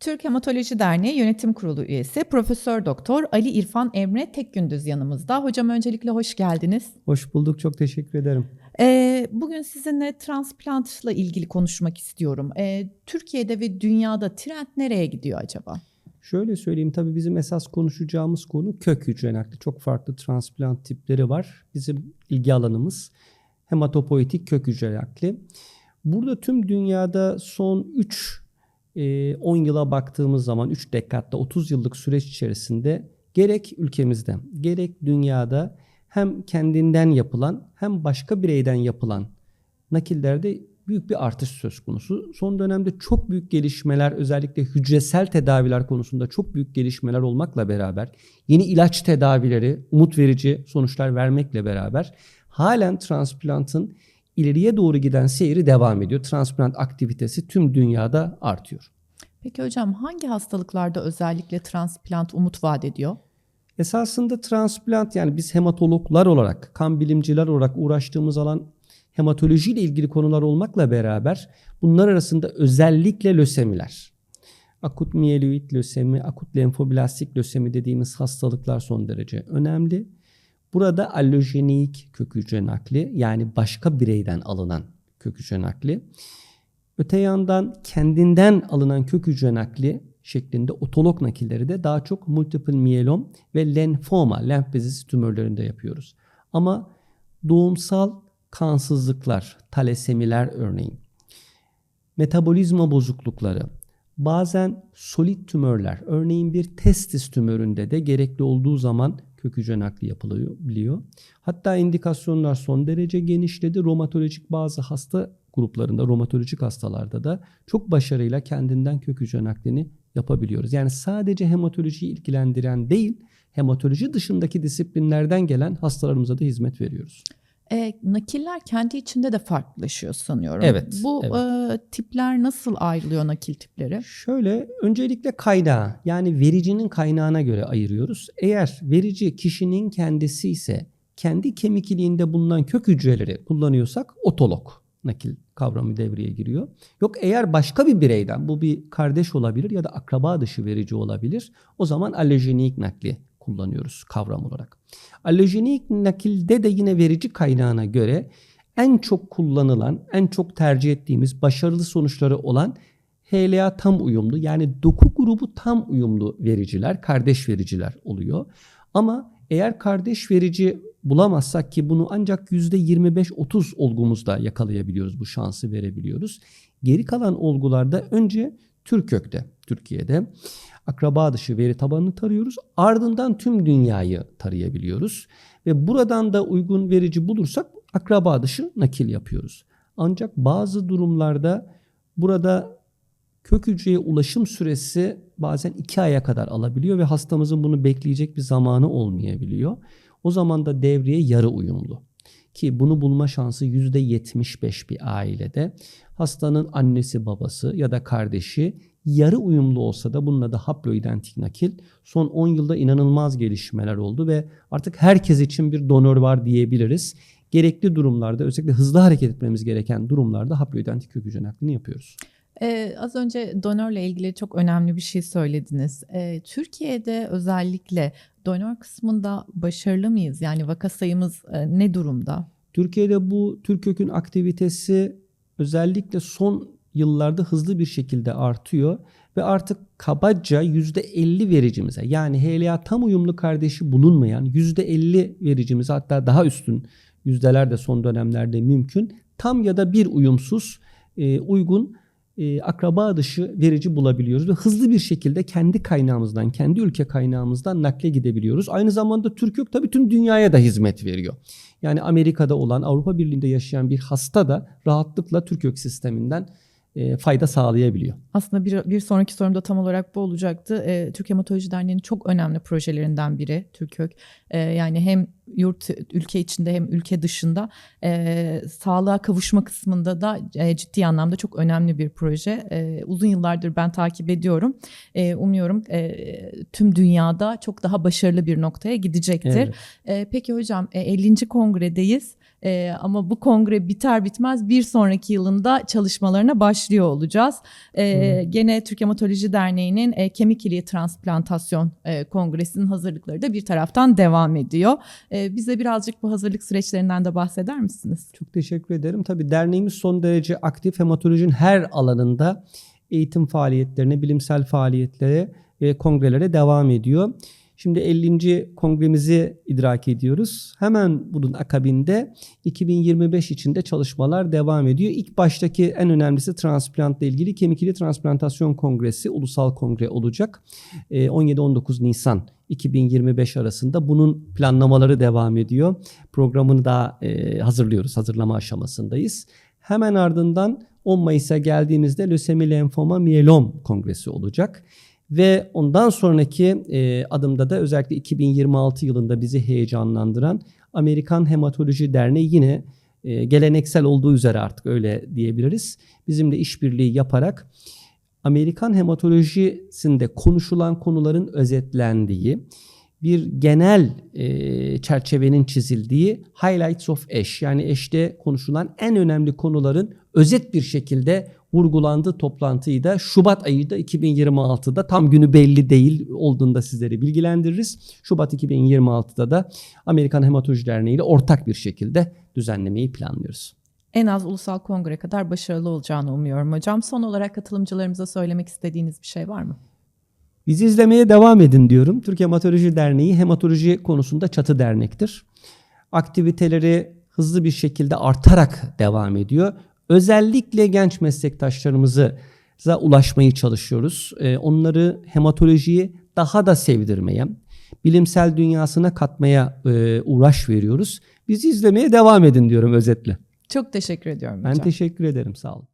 Türk Hematoloji Derneği Yönetim Kurulu üyesi Profesör Doktor Ali İrfan Emre Tekgündüz yanımızda. Hocam öncelikle hoş geldiniz. Hoş bulduk, çok teşekkür ederim. Ee, bugün sizinle transplantla ilgili konuşmak istiyorum. Ee, Türkiye'de ve dünyada trend nereye gidiyor acaba? Şöyle söyleyeyim tabii bizim esas konuşacağımız konu kök hücre nakli. Çok farklı transplant tipleri var. Bizim ilgi alanımız hematopoietik kök hücre nakli. Burada tüm dünyada son 3 10 yıla baktığımız zaman 3 dekatta 30 yıllık süreç içerisinde gerek ülkemizde gerek dünyada hem kendinden yapılan hem başka bireyden yapılan nakillerde büyük bir artış söz konusu. Son dönemde çok büyük gelişmeler özellikle hücresel tedaviler konusunda çok büyük gelişmeler olmakla beraber yeni ilaç tedavileri umut verici sonuçlar vermekle beraber halen transplantın ileriye doğru giden seyri devam ediyor. Transplant aktivitesi tüm dünyada artıyor. Peki hocam hangi hastalıklarda özellikle transplant umut vaat ediyor? Esasında transplant yani biz hematologlar olarak, kan bilimciler olarak uğraştığımız alan hematoloji ile ilgili konular olmakla beraber bunlar arasında özellikle lösemiler, akut miyeloid lösemi, akut lenfoblastik lösemi dediğimiz hastalıklar son derece önemli. Burada allojenik kök hücre nakli yani başka bireyden alınan kök hücre nakli. Öte yandan kendinden alınan kök hücre nakli şeklinde otolog nakilleri de daha çok multiple miyelom ve lenfoma, lenf bezisi tümörlerinde yapıyoruz. Ama doğumsal kansızlıklar, talasemiler örneğin, metabolizma bozuklukları, bazen solit tümörler, örneğin bir testis tümöründe de gerekli olduğu zaman kök hücre nakli yapılabiliyor. Hatta indikasyonlar son derece genişledi. Romatolojik bazı hasta gruplarında, romatolojik hastalarda da çok başarıyla kendinden kök hücre naklini yapabiliyoruz. Yani sadece hematolojiyi ilgilendiren değil, hematoloji dışındaki disiplinlerden gelen hastalarımıza da hizmet veriyoruz. E, nakiller kendi içinde de farklılaşıyor sanıyorum. Evet. Bu evet. E, tipler nasıl ayrılıyor nakil tipleri? Şöyle öncelikle kaynağı yani vericinin kaynağına göre ayırıyoruz. Eğer verici kişinin kendisi ise kendi kemik iliğinde bulunan kök hücreleri kullanıyorsak otolog nakil kavramı devreye giriyor. Yok eğer başka bir bireyden bu bir kardeş olabilir ya da akraba dışı verici olabilir. O zaman allojenik nakli kullanıyoruz kavram olarak. Allojenik nakilde de yine verici kaynağına göre en çok kullanılan, en çok tercih ettiğimiz başarılı sonuçları olan HLA tam uyumlu yani doku grubu tam uyumlu vericiler, kardeş vericiler oluyor. Ama eğer kardeş verici bulamazsak ki bunu ancak %25-30 olgumuzda yakalayabiliyoruz, bu şansı verebiliyoruz. Geri kalan olgularda önce Türkök'te, Türkiye'de akraba dışı veri tabanını tarıyoruz. Ardından tüm dünyayı tarayabiliyoruz. Ve buradan da uygun verici bulursak akraba dışı nakil yapıyoruz. Ancak bazı durumlarda burada kök hücreye ulaşım süresi bazen 2 aya kadar alabiliyor ve hastamızın bunu bekleyecek bir zamanı olmayabiliyor. O zaman da devreye yarı uyumlu. Ki bunu bulma şansı %75 bir ailede. Hastanın annesi babası ya da kardeşi yarı uyumlu olsa da bununla da haploidentik nakil son 10 yılda inanılmaz gelişmeler oldu ve artık herkes için bir donör var diyebiliriz. Gerekli durumlarda özellikle hızlı hareket etmemiz gereken durumlarda haploidentik kök hücre naklini yapıyoruz. Ee, az önce donörle ilgili çok önemli bir şey söylediniz. Ee, Türkiye'de özellikle donör kısmında başarılı mıyız? Yani vaka sayımız e, ne durumda? Türkiye'de bu Türkök'ün aktivitesi özellikle son yıllarda hızlı bir şekilde artıyor ve artık kabaca %50 vericimize yani HLA tam uyumlu kardeşi bulunmayan %50 vericimize hatta daha üstün yüzdeler de son dönemlerde mümkün. Tam ya da bir uyumsuz e, uygun e, akraba dışı verici bulabiliyoruz ve hızlı bir şekilde kendi kaynağımızdan, kendi ülke kaynağımızdan nakle gidebiliyoruz. Aynı zamanda Türkök tabii tüm dünyaya da hizmet veriyor. Yani Amerika'da olan, Avrupa Birliği'nde yaşayan bir hasta da rahatlıkla Türkök sisteminden e, fayda sağlayabiliyor. Aslında bir, bir sonraki sorum da tam olarak bu olacaktı. E, Türk Hematoloji Derneği'nin çok önemli projelerinden biri Türkök. E, yani hem yurt ülke içinde hem ülke dışında e, sağlığa kavuşma kısmında da e, ciddi anlamda çok önemli bir proje. E, uzun yıllardır ben takip ediyorum. E, umuyorum e, tüm dünyada çok daha başarılı bir noktaya gidecektir. Evet. E, peki hocam e, 50. kongredeyiz. E, ama bu kongre biter bitmez bir sonraki yılında çalışmalarına başlıyor olacağız. E, Gene Türk Hematoloji Derneği'nin e, kemik iliği transplantasyon e, kongresinin hazırlıkları da bir taraftan devam ediyor. E, bize birazcık bu hazırlık süreçlerinden de bahseder misiniz? Çok teşekkür ederim. Tabii derneğimiz son derece aktif. Hematolojinin her alanında eğitim faaliyetlerine, bilimsel faaliyetlere ve kongrelere devam ediyor. Şimdi 50. kongremizi idrak ediyoruz. Hemen bunun akabinde 2025 içinde çalışmalar devam ediyor. İlk baştaki en önemlisi transplantla ilgili kemik iliği transplantasyon kongresi, ulusal kongre olacak. Ee, 17-19 Nisan 2025 arasında bunun planlamaları devam ediyor. Programını da e, hazırlıyoruz, hazırlama aşamasındayız. Hemen ardından 10 Mayıs'a geldiğimizde lösemi lenfoma miyelom kongresi olacak. Ve ondan sonraki e, adımda da özellikle 2026 yılında bizi heyecanlandıran Amerikan Hematoloji Derneği yine e, geleneksel olduğu üzere artık öyle diyebiliriz. Bizimle işbirliği yaparak Amerikan hematolojisinde konuşulan konuların özetlendiği bir genel e, çerçevenin çizildiği Highlights of ASH yani ASH'te konuşulan en önemli konuların özet bir şekilde vurgulandığı toplantıyı da Şubat ayında 2026'da tam günü belli değil olduğunda sizleri bilgilendiririz. Şubat 2026'da da Amerikan Hematoloji Derneği ile ortak bir şekilde düzenlemeyi planlıyoruz. En az ulusal kongre kadar başarılı olacağını umuyorum hocam. Son olarak katılımcılarımıza söylemek istediğiniz bir şey var mı? Bizi izlemeye devam edin diyorum. Türkiye Hematoloji Derneği hematoloji konusunda çatı dernektir. Aktiviteleri hızlı bir şekilde artarak devam ediyor. Özellikle genç meslektaşlarımıza ulaşmayı çalışıyoruz. Ee, Onları hematolojiyi daha da sevdirmeye, bilimsel dünyasına katmaya e, uğraş veriyoruz. Bizi izlemeye devam edin diyorum özetle. Çok teşekkür ediyorum Ben hocam. teşekkür ederim. Sağ olun.